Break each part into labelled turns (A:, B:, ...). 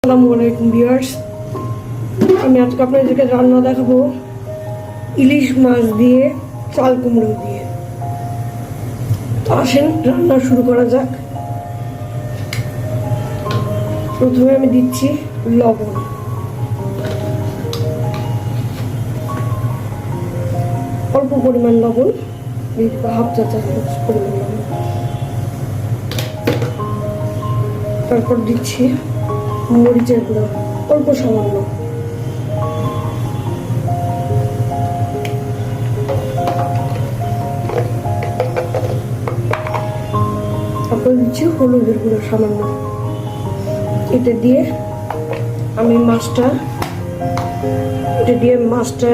A: আসসালামু আলাইকুম আমি আজকে আপনাদেরকে রান্না দেখাবো ইলিশ মাছ দিয়ে চাল কুমড়ো দিয়ে। তো আসেন, রান্না শুরু করা যাক। প্রথমে আমি দিচ্ছি লবণ। অল্প পরিমাণ লবণ হাফ চা চামচ পরিমাণ লবণ। তারপর দিচ্ছি মরিচের গুঁড়ো, অল্প সামান্য। তারপর দিচ্ছি হলুদের গুঁড়ো সামান্য। এটা দিয়ে আমি মাছটা এটা দিয়ে মাছটা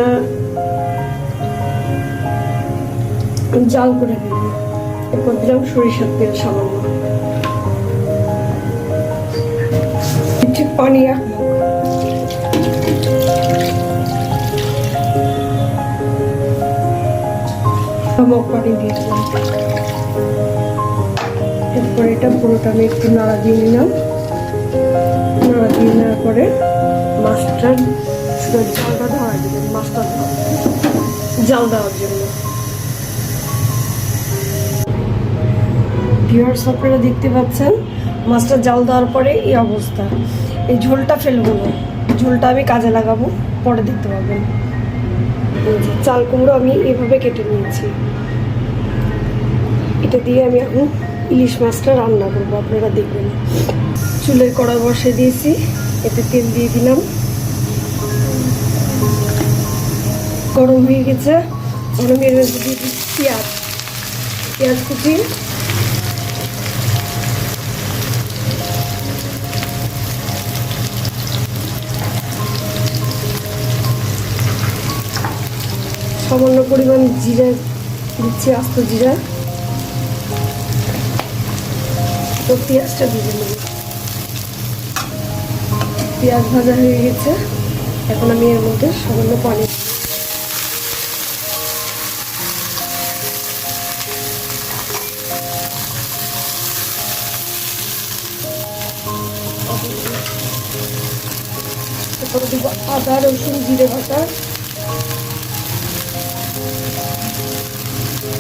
A: জাল করে নেব। এরপর দিলাম সরিষার তেল সামান্য। মগ। মগ পানি দিয়ে এরপর এটা পুরোটা আমি একটু নাড়া দিয়ে নিলাম। নাড়া দিয়ে নেওয়ার পরে মাছটা জাল দেওয়ার জন্য দেখতে পাচ্ছেন, মাছটা জাল দেওয়ার পরে এই অবস্থা। এই ঝোলটা ফেলব না। ঝোলটা আমি কাজে লাগাবো, পরে দেখতে পাবেন চাল কুমড়ো আমি এভাবে কেটে নিয়েছি। এটা দিয়ে আমি এখন ইলিশ মাছটা রান্না করব, আপনারা দেখবেন। চুলের কড়া বসে দিয়েছি, এতে তেল দিয়ে দিলাম। গরম হয়ে গেছে। মধ্যে দিয়ে দিচ্ছি পেঁয়াজ। পেঁয়াজ কুচি। পরিমাণ জিরা দিচ্ছি, আস্ত জিরা। তো পেঁয়াজটা দিয়ে নেব পেঁয়াজ ভাজা হয়ে গেছে। এখন আমি এর মধ্যে সামান্য পানি আদা, রসুন, জিরে বাটা।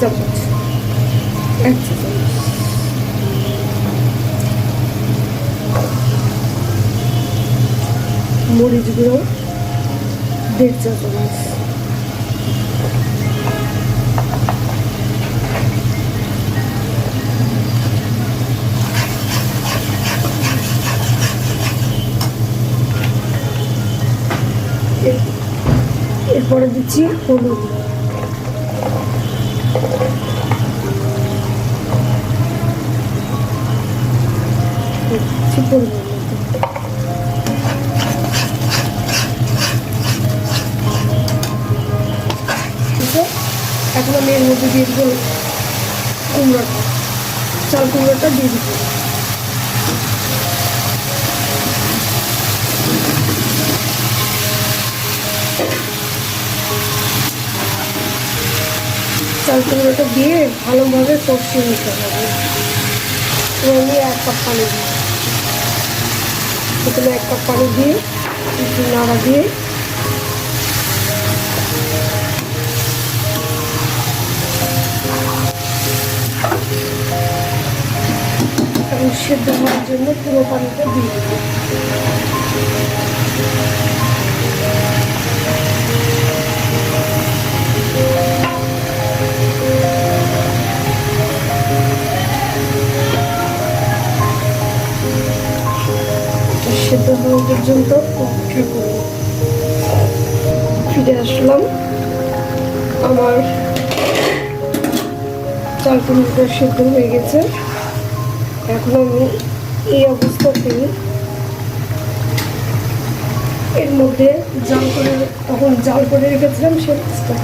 A: চামচ এক চা দেড় চা চামচ এর- এরপরে দিচ্ছি হলুদ এখন আমি এর মধ্যে দিয়ে দিব কুমড়োটা চাল কুমড়োটা দিয়ে দিব চাল কুমড়োটা দিয়ে ভালোভাবে কষিয়ে নিতে হবে। আমি এক কাপ পানি দিই প্রথমে এক কাপ পানি দিয়ে একটু নাড়া দিয়ে। সেদ্ধ হওয়ার জন্য পুরো পানিটা দিয়ে সেদ্ধ হওয়া পর্যন্ত অপেক্ষা করি ফিরে আসলাম। আমার চার কিলোমিটার সেদ্ধ হয়ে গেছে। এখন আমি এই অবস্থাতে এর মধ্যে জাল করে তখন জাল করে রেখেছিলাম সে অবস্থা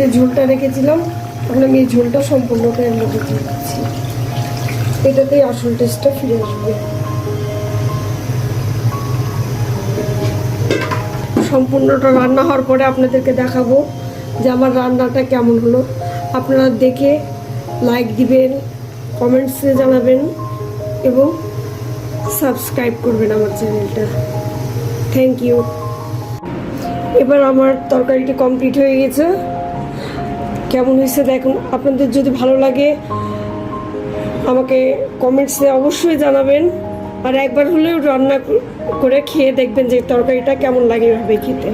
A: যে ঝোলটা রেখেছিলাম এখন আমি এই ঝোলটা সম্পূর্ণটা এর মধ্যে দিয়ে দিচ্ছি এটাতেই আসল টেস্টটা ফিরে আসবে। সম্পূর্ণটা রান্না হওয়ার পরে আপনাদেরকে দেখাবো যে আমার রান্নাটা কেমন হলো। আপনারা দেখে লাইক দিবেন কমেন্টসে জানাবেন এবং সাবস্ক্রাইব করবেন আমার চ্যানেলটা থ্যাংক ইউ এবার আমার তরকারিটি কমপ্লিট হয়ে গেছে। কেমন হয়েছে দেখুন, আপনাদের যদি ভালো লাগে, আমাকে কমেন্টসে অবশ্যই জানাবেন। আর একবার হলেও রান্না করে খেয়ে দেখবেন যে তরকারিটা কেমন লাগে এভাবে খেতে।